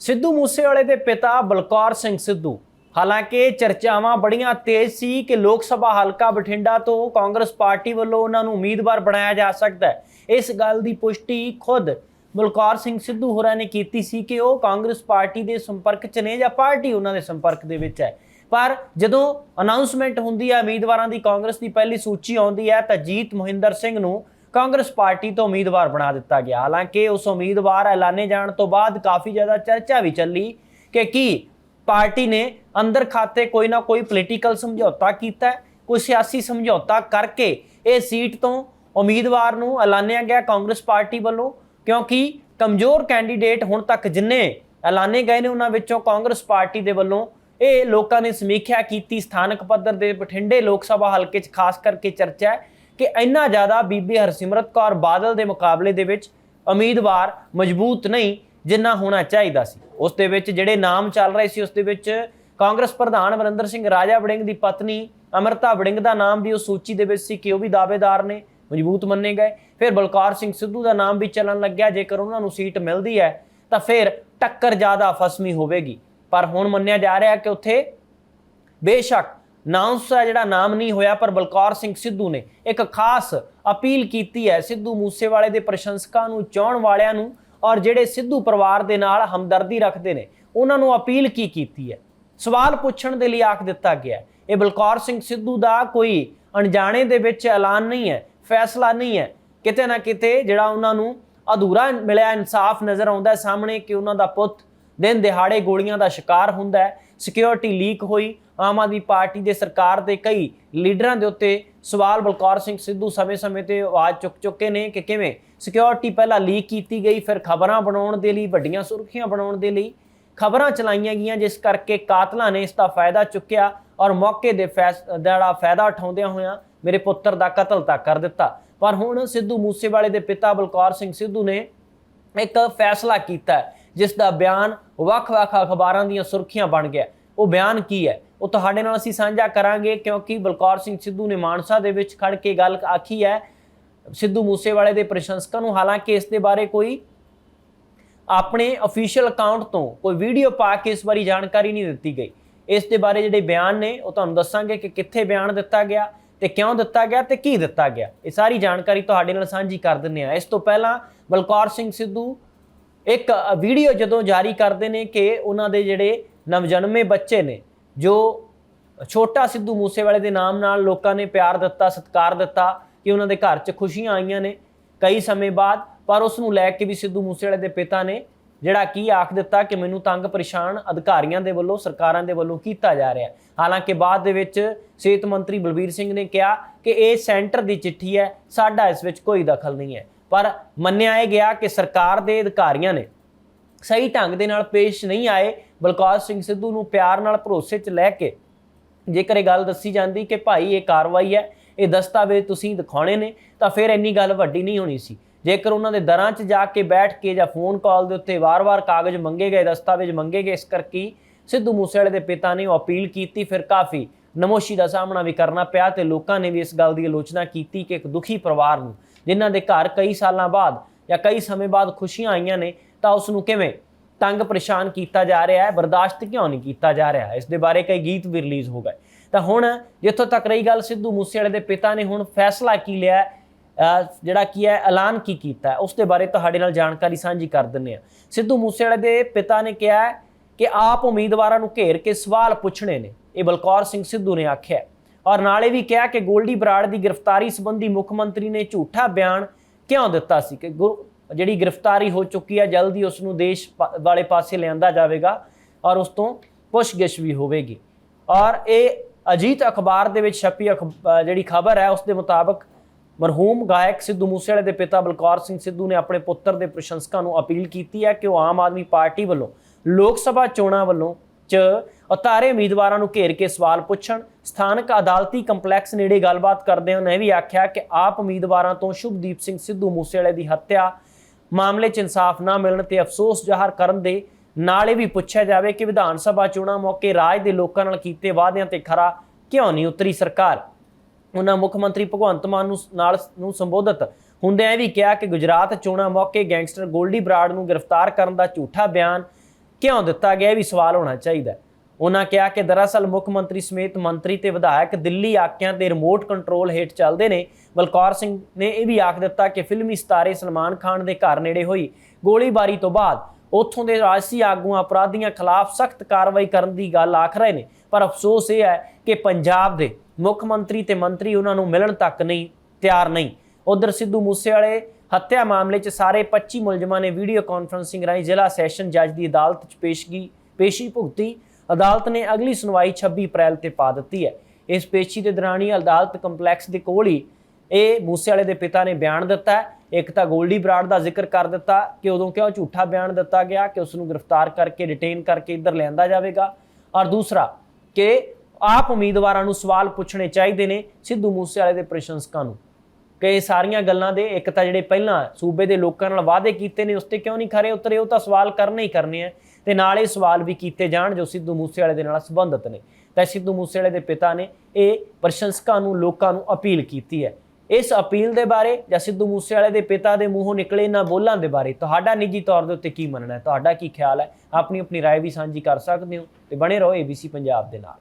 ਸਿੱਧੂ ਮੂਸੇਵਾਲੇ ਦੇ ਪਿਤਾ ਬਲਕੌਰ ਸਿੰਘ ਸਿੱਧੂ। ਹਾਲਾਂਕਿ ਚਰਚਾਵਾਂ ਬੜੀਆਂ ਤੇਜ਼ ਸੀ ਕਿ ਲੋਕ ਸਭਾ ਹਲਕਾ ਬਠਿੰਡਾ ਤੋਂ ਕਾਂਗਰਸ ਪਾਰਟੀ ਵੱਲੋਂ ਉਹਨਾਂ ਨੂੰ ਉਮੀਦਵਾਰ ਬਣਾਇਆ ਜਾ ਸਕਦਾ ਹੈ। ਇਸ ਗੱਲ ਦੀ ਪੁਸ਼ਟੀ ਖੁਦ ਬਲਕੌਰ ਸਿੰਘ ਸਿੱਧੂ ਹੋਰਾਂ ਨੇ ਕੀਤੀ ਸੀ ਕਿ ਉਹ ਕਾਂਗਰਸ ਪਾਰਟੀ ਦੇ ਸੰਪਰਕ 'ਚ ਨੇ ਜਾਂ ਪਾਰਟੀ ਉਹਨਾਂ ਦੇ ਸੰਪਰਕ ਦੇ ਵਿੱਚ ਹੈ। ਪਰ ਜਦੋਂ ਅਨਾਉਂਸਮੈਂਟ ਹੁੰਦੀ ਹੈ, ਉਮੀਦਵਾਰਾਂ ਦੀ ਕਾਂਗਰਸ ਦੀ ਪਹਿਲੀ ਸੂਚੀ ਆਉਂਦੀ ਹੈ ਤਾਂ ਜੀਤ ਮੋਹਿੰਦਰ ਸਿੰਘ ਨੂੰ ਕਾਂਗਰਸ ਪਾਰਟੀ ਤੋਂ ਉਮੀਦਵਾਰ ਬਣਾ ਦਿੱਤਾ ਗਿਆ। ਹਾਲਾਂਕਿ ਉਸ ਉਮੀਦਵਾਰ ਐਲਾਨੇ ਜਾਣ ਤੋਂ ਬਾਅਦ ਕਾਫੀ ਜ਼ਿਆਦਾ ਚਰਚਾ ਵੀ ਚੱਲੀ ਕਿ ਕੀ ਪਾਰਟੀ ਨੇ ਅੰਦਰ ਖਾਤੇ ਕੋਈ ਨਾ ਕੋਈ ਪੋਲੀਟੀਕਲ ਸਮਝੌਤਾ ਕੀਤਾ ਕੋਈ ਸਿਆਸੀ ਸਮਝੌਤਾ ਕਰਕੇ ਇਹ ਸੀਟ ਤੋਂ ਉਮੀਦਵਾਰ ਨੂੰ ਐਲਾਨਿਆ ਗਿਆ ਕਾਂਗਰਸ ਪਾਰਟੀ ਵੱਲੋਂ, ਕਿਉਂਕਿ ਕਮਜ਼ੋਰ ਕੈਂਡੀਡੇਟ ਹੁਣ ਤੱਕ ਜਿੰਨੇ ਐਲਾਨੇ ਗਏ ਨੇ ਉਹਨਾਂ ਵਿੱਚੋਂ ਕਾਂਗਰਸ ਪਾਰਟੀ ਦੇ ਵੱਲੋਂ ਇਹ ਲੋਕਾਂ ਨੇ ਸਮੀਖਿਆ ਕੀਤੀ। ਸਥਾਨਕ ਪੱਧਰ ਦੇ ਬਠਿੰਡੇ ਲੋਕ ਸਭਾ ਹਲਕੇ 'ਚ ਖਾਸ ਕਰਕੇ ਚਰਚਾ ਹੈ ਕਿ ਇੰਨਾ ਜ਼ਿਆਦਾ ਬੀਬੀ ਹਰਸਿਮਰਤ ਕੌਰ ਬਾਦਲ ਦੇ ਮੁਕਾਬਲੇ ਦੇ ਵਿੱਚ ਉਮੀਦਵਾਰ ਮਜ਼ਬੂਤ ਨਹੀਂ ਜਿੰਨਾ ਹੋਣਾ ਚਾਹੀਦਾ ਸੀ। ਉਸ ਦੇ ਵਿੱਚ ਜਿਹੜੇ ਨਾਮ ਚੱਲ ਰਹੇ ਸੀ, ਉਸ ਦੇ ਵਿੱਚ ਕਾਂਗਰਸ ਪ੍ਰਧਾਨ ਵਰਿੰਦਰ ਸਿੰਘ ਰਾਜਾ ਵੜਿੰਗ ਦੀ ਪਤਨੀ ਅਮਰਤਾ ਵੜਿੰਗ ਦਾ ਨਾਮ ਵੀ ਉਸ ਸੂਚੀ ਦੇ ਵਿੱਚ ਸੀ ਕਿ ਉਹ ਵੀ ਦਾਅਵੇਦਾਰ ਨੇ, ਮਜ਼ਬੂਤ ਮੰਨੇ ਗਏ। ਫਿਰ ਬਲਕਾਰ ਸਿੰਘ ਸਿੱਧੂ ਦਾ ਨਾਮ ਵੀ ਚੱਲਣ ਲੱਗਿਆ। ਜੇਕਰ ਉਹਨਾਂ ਨੂੰ ਸੀਟ ਮਿਲਦੀ ਹੈ, ਤਾਂ ਫਿਰ ਟੱਕਰ ਜ਼ਿਆਦਾ ਫਸਮੀ ਹੋਵੇਗੀ। ਪਰ ਹੁਣ ਮੰਨਿਆ ਜਾ ਰਿਹਾ ਕਿ ਉੱਥੇ ਬੇਸ਼ੱਕ ਨਾਉਂਸ ਹੈ ਜਿਹੜਾ ਨਾਮ ਨਹੀਂ ਹੋਇਆ, ਪਰ ਬਲਕੌਰ ਸਿੰਘ ਸਿੱਧੂ ਨੇ ਇੱਕ ਖਾਸ ਅਪੀਲ ਕੀਤੀ ਹੈ ਸਿੱਧੂ ਮੂਸੇਵਾਲੇ ਦੇ ਪ੍ਰਸ਼ੰਸਕਾਂ ਨੂੰ, ਚਾਹਣ ਵਾਲਿਆਂ ਨੂੰ ਔਰ ਜਿਹੜੇ ਸਿੱਧੂ ਪਰਿਵਾਰ ਦੇ ਨਾਲ ਹਮਦਰਦੀ ਰੱਖਦੇ ਨੇ, ਉਹਨਾਂ ਨੂੰ ਅਪੀਲ ਕੀ ਕੀਤੀ ਹੈ? ਸਵਾਲ ਪੁੱਛਣ ਦੇ ਲਈ ਆਖ ਦਿੱਤਾ ਗਿਆ ਇਹ ਬਲਕੌਰ ਸਿੰਘ ਸਿੱਧੂ ਦਾ ਕੋਈ ਅਣਜਾਣੇ ਦੇ ਵਿੱਚ ਐਲਾਨ ਨਹੀਂ ਹੈ, ਫੈਸਲਾ ਨਹੀਂ ਹੈ। ਕਿਤੇ ਨਾ ਕਿਤੇ ਜਿਹੜਾ ਉਹਨਾਂ ਨੂੰ ਅਧੂਰਾ ਮਿਲਿਆ ਇਨਸਾਫ ਨਜ਼ਰ ਆਉਂਦਾ ਸਾਹਮਣੇ ਕਿ ਉਹਨਾਂ ਦਾ ਪੁੱਤ ਦਿਨ ਦਿਹਾੜੇ ਗੋਲੀਆਂ ਦਾ ਸ਼ਿਕਾਰ ਹੁੰਦਾ ਹੈ। ਸਿਕਿਉਰਿਟੀ ਲੀਕ ਹੋਈ। ਆਮ ਆਦਮੀ ਪਾਰਟੀ ਦੇ ਸਰਕਾਰ ਦੇ ਕਈ ਲੀਡਰਾਂ ਦੇ ਉੱਤੇ ਸਵਾਲ। ਬਲਕੌਰ ਸਿੰਘ ਸਿੱਧੂ ਸਮੇਂ-ਸਮੇਂ ਤੇ ਆਵਾਜ਼ ਚੁੱਕ ਚੁੱਕੇ ਨੇ ਕਿ ਕਿਵੇਂ? ਸਿਕਿਉਰਿਟੀ ਪਹਿਲਾਂ ਲੀਕ ਕੀਤੀ ਗਈ, ਫਿਰ ਖਬਰਾਂ ਬਣਾਉਣ ਦੇ ਲਈ, ਵੱਡੀਆਂ ਸੁਰਖੀਆਂ ਬਣਾਉਣ ਦੇ ਲਈ। ਖਬਰਾਂ ਚਲਾਈਆਂ ਗਈਆਂ, ਜਿਸ ਕਰਕੇ ਕਾਤਲਾਂ ਨੇ ਇਸ ਦਾ ਫਾਇਦਾ ਚੁੱਕਿਆ ਔਰ ਮੌਕੇ ਦੇ ਫੈਸ- ਦਾ ਜਿਹੜਾ ਫਾਇਦਾ ਉਠਾਉਂਦਿਆਂ ਹੋਇਆਂ ਮੇਰੇ ਪੁੱਤਰ ਦਾ ਕਤਲ ਤੱਕ ਕਰ ਦਿੱਤਾ। ਪਰ ਹੁਣ ਸਿੱਧੂ ਮੂਸੇਵਾਲੇ ਦੇ ਪਿਤਾ ਬਲਕੌਰ ਸਿੰਘ ਸਿੱਧੂ ਨੇ ਇੱਕ ਫੈਸਲਾ ਕੀਤਾ ਜਿਸ ਦਾ ਬਿਆਨ ਵੱਖ-ਵੱਖ ਅਖਬਾਰਾਂ ਦੀਆਂ ਸੁਰਖੀਆਂ ਬਣ ਗਿਆ। ਉਹ ਬਿਆਨ ਕੀ ਹੈ? ਉਹ ਤੁਹਾਡੇ ਨਾਲ ਅਸੀਂ ਸਾਂਝਾ ਕਰਾਂਗੇ ਕਿਉਂਕਿ ਬਲਕੌਰ ਸਿੰਘ ਸਿੱਧੂ ਨੇ ਮਾਨਸਾ ਦੇ ਵਿੱਚ ਖੜ ਕੇ ਗੱਲ ਆਖੀ ਹੈ। ਸਿੱਧੂ ਮੂਸੇਵਾਲੇ ਦੇ ਪ੍ਰਸ਼ੰਸਕਾਂ ਨੂੰ ਹਾਲਾਂਕਿ ਇਸ ਦੇ ਬਾਰੇ ਕੋਈ ਆਪਣੇ ਅਫੀਸ਼ੀਅਲ ਅਕਾਊਂਟ ਤੋਂ ਕੋਈ ਵੀਡੀਓ ਪਾ ਕੇ ਇਸ ਬਾਰੇ ਜਾਣਕਾਰੀ ਨਹੀਂ ਦਿੱਤੀ ਗਈ। ਇਸ ਦੇ ਬਾਰੇ ਜਿਹੜੇ ਬਿਆਨ ਨੇ, ਉਹ ਤੁਹਾਨੂੰ ਦੱਸਾਂਗੇ ਕਿ ਕਿੱਥੇ ਬਿਆਨ ਦਿੱਤਾ ਗਿਆ ਤੇ ਕਿਉਂ ਦਿੱਤਾ ਗਿਆ ਤੇ ਕੀ ਦਿੱਤਾ ਗਿਆ। ਇਹ ਸਾਰੀ ਜਾਣਕਾਰੀ ਤੁਹਾਡੇ ਨਾਲ ਸਾਂਝੀ ਕਰ ਦਿੰਨੇ ਆ ਇਸ ਤੋਂ ਪਹਿਲਾਂ ਬਲਕੌਰ ਸਿੰਘ ਸਿੱਧੂ ਇੱਕ ਵੀਡੀਓ ਜਦੋਂ ਜਾਰੀ ਕਰਦੇ ਨੇ ਕਿ ਉਹਨਾਂ ਦੇ ਜਿਹੜੇ ਨਵਜਨਮੇ ਬੱਚੇ ਨੇ, ਜੋ ਛੋਟਾ ਸਿੱਧੂ ਮੂਸੇਵਾਲੇ ਦੇ ਨਾਮ ਨਾਲ ਲੋਕਾਂ ਨੇ ਪਿਆਰ ਦਿੱਤਾ, ਸਤਿਕਾਰ ਦਿੱਤਾ ਕਿ ਉਹਨਾਂ ਦੇ ਘਰ 'ਚ ਖੁਸ਼ੀਆਂ ਆਈਆਂ ਨੇ ਕਈ ਸਮੇਂ ਬਾਅਦ, ਪਰ ਉਸ ਨੂੰ ਲੈ ਕੇ ਵੀ ਸਿੱਧੂ ਮੂਸੇਵਾਲੇ ਦੇ ਪਿਤਾ ਨੇ ਜਿਹੜਾ ਕੀ ਆਖ ਦਿੱਤਾ ਕਿ ਮੈਨੂੰ ਤੰਗ ਪਰੇਸ਼ਾਨ ਅਧਿਕਾਰੀਆਂ ਦੇ ਵੱਲੋਂ, ਸਰਕਾਰਾਂ ਦੇ ਵੱਲੋਂ ਕੀਤਾ ਜਾ ਰਿਹਾ ਹਾਲਾਂਕਿ ਬਾਅਦ ਦੇ ਵਿੱਚ ਸਿਹਤ ਮੰਤਰੀ ਬਲਬੀਰ ਸਿੰਘ ਨੇ ਕਿਹਾ ਕਿ ਇਹ ਸੈਂਟਰ ਦੀ ਚਿੱਠੀ ਹੈ, ਸਾਡਾ ਇਸ ਵਿੱਚ ਕੋਈ ਦਖਲ ਨਹੀਂ ਹੈ। ਪਰ ਮੰਨਿਆ ਇਹ ਗਿਆ ਕਿ ਸਰਕਾਰ ਦੇ ਅਧਿਕਾਰੀਆਂ ਨੇ ਸਹੀ ਢੰਗ ਦੇ ਨਾਲ ਪੇਸ਼ ਨਹੀਂ ਆਏ। ਬਲਕੌਰ ਸਿੰਘ ਸਿੱਧੂ ਨੂੰ ਪਿਆਰ ਨਾਲ ਭਰੋਸੇ 'ਚ ਲੈ ਕੇ ਜੇਕਰ ਇਹ ਗੱਲ ਦੱਸੀ ਜਾਂਦੀ ਕਿ ਭਾਈ ਇਹ ਕਾਰਵਾਈ ਹੈ, ਇਹ ਦਸਤਾਵੇਜ਼ ਤੁਸੀਂ ਦਿਖਾਉਣੇ ਨੇ, ਤਾਂ ਫਿਰ ਇੰਨੀ ਗੱਲ ਵੱਡੀ ਨਹੀਂ ਹੋਣੀ ਸੀ। ਜੇਕਰ ਉਹਨਾਂ ਦੇ ਦਰਾਂ 'ਚ ਜਾ ਕੇ ਬੈਠ ਕੇ ਜਾਂ ਫੋਨ ਕਾਲ ਦੇ ਉੱਤੇ ਵਾਰ-ਵਾਰ ਕਾਗਜ਼ ਮੰਗੇ ਗਏ, ਦਸਤਾਵੇਜ਼ ਮੰਗੇ ਗਏ, ਇਸ ਕਰਕੇ ਸਿੱਧੂ ਮੂਸੇਵਾਲੇ ਦੇ ਪਿਤਾ ਨੇ ਉਹ ਅਪੀਲ ਕੀਤੀ, ਫਿਰ ਕਾਫੀ ਨਮੋਸ਼ੀ ਦਾ ਸਾਹਮਣਾ ਵੀ ਕਰਨਾ ਪਿਆ ਤੇ ਲੋਕਾਂ ਨੇ ਵੀ ਇਸ ਗੱਲ ਦੀ ਆਲੋਚਨਾ ਕੀਤੀ ਕਿ ਇੱਕ ਦੁਖੀ ਪਰਿਵਾਰ ਨੂੰ ਜਿਨ੍ਹਾਂ ਦੇ ਘਰ ਕਈ ਸਾਲਾਂ ਬਾਅਦ ਜਾਂ ਕਈ ਸਮੇਂ ਬਾਅਦ ਖੁਸ਼ੀਆਂ ਆਈਆਂ ਨੇ ਤਾਂ ਉਸ ਨੂੰ ਕਿਵੇਂ ਤੰਗ ਪਰੇਸ਼ਾਨ ਕੀਤਾ ਜਾ ਰਿਹਾ ਹੈ ਬਰਦਾਸ਼ਤ ਕਿਉਂ ਨਹੀਂ ਕੀਤਾ ਜਾ ਰਿਹਾ ਇਸ ਦੇ ਬਾਰੇ ਕਈ ਗੀਤ ਵੀ ਰਿਲੀਜ਼ ਹੋ ਗਏ। ਤਾਂ ਹੁਣ ਜਿੱਥੋਂ ਤੱਕ ਰਹੀ ਗੱਲ ਸਿੱਧੂ ਮੂਸੇਵਾਲੇ ਦੇ ਪਿਤਾ ਨੇ ਹੁਣ ਫੈਸਲਾ ਕੀ ਲਿਆ ਜਿਹੜਾ ਕੀ ਹੈ ਐਲਾਨ ਕੀ ਕੀਤਾ ਹੈ, ਉਸ ਦੇ ਬਾਰੇ ਤੁਹਾਡੇ ਨਾਲ ਜਾਣਕਾਰੀ ਸਾਂਝੀ ਕਰ ਦਿੰਨੇ ਆ ਸਿੱਧੂ ਮੂਸੇਵਾਲੇ ਦੇ ਪਿਤਾ ਨੇ ਕਿਹਾ ਕਿ ਆਪ ਉਮੀਦਵਾਰਾਂ ਨੂੰ ਘੇਰ ਕੇ ਸਵਾਲ ਪੁੱਛਣੇ ਨੇ। ਇਹ ਬਲਕੌਰ ਸਿੰਘ ਸਿੱਧੂ ਨੇ ਆਖਿਆ ਔਰ ਨਾਲੇ ਵੀ ਕਿਹਾ ਕਿ ਗੋਲਡੀ ਬਰਾੜ ਦੀ ਗ੍ਰਿਫਤਾਰੀ ਸੰਬੰਧੀ ਮੁੱਖ ਮੰਤਰੀ ਨੇ ਝੂਠਾ ਬਿਆਨ ਕਿਉਂ ਦਿੱਤਾ ਸੀ ਕਿ ਗੁਰ- ਜਿਹੜੀ ਗ੍ਰਿਫਤਾਰੀ ਹੋ ਚੁੱਕੀ ਹੈ, ਜਲਦੀ ਉਸ ਨੂੰ ਦੇਸ਼ ਵਾਲੇ ਪਾਸੇ ਲਿਆਂਦਾ ਜਾਵੇਗਾ ਔਰ ਉਸ ਤੋਂ ਪੁੱਛਗਿੱਛ ਵੀ ਹੋਵੇਗੀ। ਔਰ ਇਹ ਅਜੀਤ ਅਖਬਾਰ ਦੇ ਵਿੱਚ ਛਪੀ ਅਖ- ਜਿਹੜੀ ਖਬਰ ਹੈ, ਉਸ ਦੇ ਮੁਤਾਬਕ ਮਰਹੂਮ ਗਾਇਕ ਸਿੱਧੂ ਮੂਸੇਵਾਲੇ ਦੇ ਪਿਤਾ ਬਲਕੌਰ ਸਿੰਘ ਸਿੱਧੂ ਨੇ ਆਪਣੇ ਪੁੱਤਰ ਦੇ ਪ੍ਰਸ਼ੰਸਕਾਂ ਨੂੰ ਅਪੀਲ ਕੀਤੀ ਹੈ ਕਿ ਉਹ ਆਮ ਆਦਮੀ ਪਾਰਟੀ ਵੱਲੋਂ ਲੋਕ ਸਭਾ ਚੋਣਾਂ ਵੱਲੋਂ ਚ ਉਤਾਰੇ ਉਮੀਦਵਾਰਾਂ ਨੂੰ ਘੇਰ ਕੇ ਸਵਾਲ ਪੁੱਛਣ। ਸਥਾਨਕ ਅਦਾਲਤੀ ਕੰਪਲੈਕਸ ਨੇੜੇ ਗੱਲਬਾਤ ਕਰਦੇ ਉਹਨਾਂ ਨੇ ਵੀ ਆਖਿਆ ਕਿ ਆਪ ਉਮੀਦਵਾਰਾਂ ਤੋਂ ਸ਼ੁਭਦੀਪ ਸਿੰਘ ਸਿੱਧੂ ਮੂਸੇਵਾਲੇ ਦੀ ਹੱਤਿਆ, ਮਾਮਲੇ 'ਚ ਇਨਸਾਫ ਨਾ ਮਿਲਣ ਤੇ ਅਫਸੋਸ ਜ਼ਾਹਰ ਕਰਨ ਦੇ ਨਾਲ ਇਹ ਵੀ ਪੁੱਛਿਆ ਜਾਵੇ ਕਿ ਵਿਧਾਨ ਸਭਾ ਚੋਣਾਂ ਮੌਕੇ ਰਾਜ ਦੇ ਲੋਕਾਂ ਨਾਲ ਕੀਤੇ ਵਾਅਦਿਆਂ ਤੇ ਖਰਾ ਕਿਉਂ ਨਹੀਂ ਉਤਰੀ ਸਰਕਾਰ? ਉਹਨਾਂ ਮੁੱਖ ਮੰਤਰੀ ਭਗਵੰਤ ਮਾਨ ਨੂੰ ਨਾਲ ਨੂੰ ਸੰਬੋਧਿਤ ਹੁੰਦਿਆਂ ਇਹ ਵੀ ਕਿਹਾ ਕਿ ਗੁਜਰਾਤ ਚੋਣਾਂ ਮੌਕੇ ਗੈਂਗਸਟਰ ਗੋਲਡੀ ਬਰਾੜ ਨੂੰ ਗ੍ਰਿਫਤਾਰ ਕਰਨ ਦਾ ਝੂਠਾ ਬਿਆਨ ਕਿਉਂ ਦਿੱਤਾ ਗਿਆ ਇਹ ਵੀ ਸਵਾਲ ਹੋਣਾ ਚਾਹੀਦਾ ਉਹਨਾਂ ਕਿਹਾ ਕਿ ਦਰਅਸਲ ਮੁੱਖ ਮੰਤਰੀ ਸਮੇਤ ਮੰਤਰੀ ਤੇ ਵਿਧਾਇਕ ਦਿੱਲੀ ਆਕਿਆਂ ਦੇ ਰਿਮੋਟ ਕੰਟਰੋਲ ਹੇਠ ਚੱਲਦੇ ਨੇ। ਬਲਕੌਰ ਸਿੰਘ ਨੇ ਇਹ ਵੀ ਆਖ ਦਿੱਤਾ ਕਿ ਫਿਲਮੀ ਸਤਾਰੇ ਸਲਮਾਨ ਖਾਨ ਦੇ ਘਰ ਨੇੜੇ ਹੋਈ ਗੋਲੀਬਾਰੀ ਤੋਂ ਬਾਅਦ ਉੱਥੋਂ ਦੇ ਰਾਜਸੀ ਆਗੂਆਂ ਅਪਰਾਧੀਆਂ ਖਿਲਾਫ ਸਖਤ ਕਾਰਵਾਈ ਕਰਨ ਦੀ ਗੱਲ ਆਖ ਰਹੇ ਨੇ। ਪਰ ਅਫਸੋਸ ਇਹ ਹੈ ਕਿ ਪੰਜਾਬ ਦੇ ਮੁੱਖ ਮੰਤਰੀ ਤੇ ਮੰਤਰੀ ਉਹਨਾਂ ਨੂੰ ਮਿਲਣ ਤੱਕ ਨਹੀਂ, ਤਿਆਰ ਨਹੀਂ। ਉਧਰ ਸਿੱਧੂ ਮੂਸੇਵਾਲੇ ਹੱਤਿਆ ਮਾਮਲੇ 'ਚ ਸਾਰੇ 25 ਮੁਲਜ਼ਮਾਂ ਨੇ ਵੀਡੀਓ ਕਾਨਫਰੰਸਿੰਗ ਰਾਹੀਂ ਜ਼ਿਲ੍ਹਾ ਸੈਸ਼ਨ ਜੱਜ ਦੀ ਅਦਾਲਤ 'ਚ ਪੇਸ਼ਗੀ, ਪੇਸ਼ੀ ਭੁਗਤੀ। ਅਦਾਲਤ ਨੇ ਅਗਲੀ ਸੁਣਵਾਈ 26 ਅਪ੍ਰੈਲ ਤੇ ਪਾ ਦਿੱਤੀ ਹੈ। ਇਸ ਪੇਸ਼ੀ ਦੇ ਦੌਰਾਨ ਹੀ ਅਦਾਲਤ ਕੰਪਲੈਕਸ ਦੇ ਕੋਲ ਹੀ ਇਹ ਮੂਸੇਵਾਲੇ ਦੇ ਪਿਤਾ ਨੇ ਬਿਆਨ ਦਿੱਤਾ ਇੱਕ ਤਾਂ ਗੋਲਡੀ ਬਰਾੜ ਦਾ ਜ਼ਿਕਰ ਕਰ ਦਿੱਤਾ ਕਿ ਉਦੋਂ ਕਿਉਂ ਝੂਠਾ ਬਿਆਨ ਦਿੱਤਾ ਗਿਆ ਕਿ ਉਸ ਨੂੰ ਗ੍ਰਿਫਤਾਰ ਕਰਕੇ ਡਿਟੇਨ ਕਰਕੇ ਇੱਧਰ ਲਿਆਂਦਾ ਜਾਵੇਗਾ। ਔਰ ਦੂਸਰਾ ਕਿ ਆਪ ਉਮੀਦਵਾਰਾਂ ਨੂੰ ਸਵਾਲ ਪੁੱਛਣੇ ਚਾਹੀਦੇ ਨੇ ਸਿੱਧੂ ਮੂਸੇਵਾਲੇ ਦੇ ਪ੍ਰਸ਼ੰਸਕਾਂ ਨੂੰ। ਕਿ ਇਹ ਸਾਰੀਆਂ ਗੱਲਾਂ ਦੇ ਇੱਕ ਤਾਂ ਜਿਹੜੇ ਪਹਿਲਾਂ ਸੂਬੇ ਦੇ ਲੋਕਾਂ ਨਾਲ ਵਾਅਦੇ ਕੀਤੇ ਨੇ ਉਸ ਤੇ ਕਿਉਂ ਨਹੀਂ ਖਰੇ ਉਤਰੇ ਉਹ ਤਾਂ ਸਵਾਲ ਕਰਨੇ ਹੀ ਕਰਨੇ ਆ ਤੇ ਨਾਲ ਇਹ ਸਵਾਲ ਵੀ ਕੀਤੇ ਜਾਣ ਜੋ ਸਿੱਧੂ ਮੂਸੇਵਾਲੇ ਦੇ ਨਾਲ ਸੰਬੰਧਿਤ ਨੇ ਤਾਂ ਸਿੱਧੂ ਮੂਸੇਵਾਲੇ ਦੇ ਪਿਤਾ ਨੇ ਇਹ ਪ੍ਰਸ਼ੰਸਕਾਂ ਨੂੰ ਲੋਕਾਂ ਨੂੰ ਅਪੀਲ ਕੀਤੀ ਹੈ ਇਸ ਅਪੀਲ ਦੇ ਬਾਰੇ ਜਾਂ ਸਿੱਧੂ ਮੂਸੇਵਾਲੇ ਦੇ ਪਿਤਾ ਦੇ ਮੂੰਹੋਂ ਨਿਕਲੇ ਇਹਨਾਂ ਬੋਲਾਂ ਦੇ ਬਾਰੇ ਤੁਹਾਡਾ ਨਿੱਜੀ ਤੌਰ ਦੇ ਉੱਤੇ ਕੀ ਮੰਨਣਾ ਹੈ ਤੁਹਾਡਾ ਕੀ ਖਿਆਲ ਹੈ ਆਪਣੀ ਆਪਣੀ رائے ਵੀ ਸਾਂਝੀ ਕਰ ਸਕਦੇ ਹੋ ਤੇ ਬਣੇ ਰਹੋ ABC ਪੰਜਾਬ ਦੇ ਨਾਲ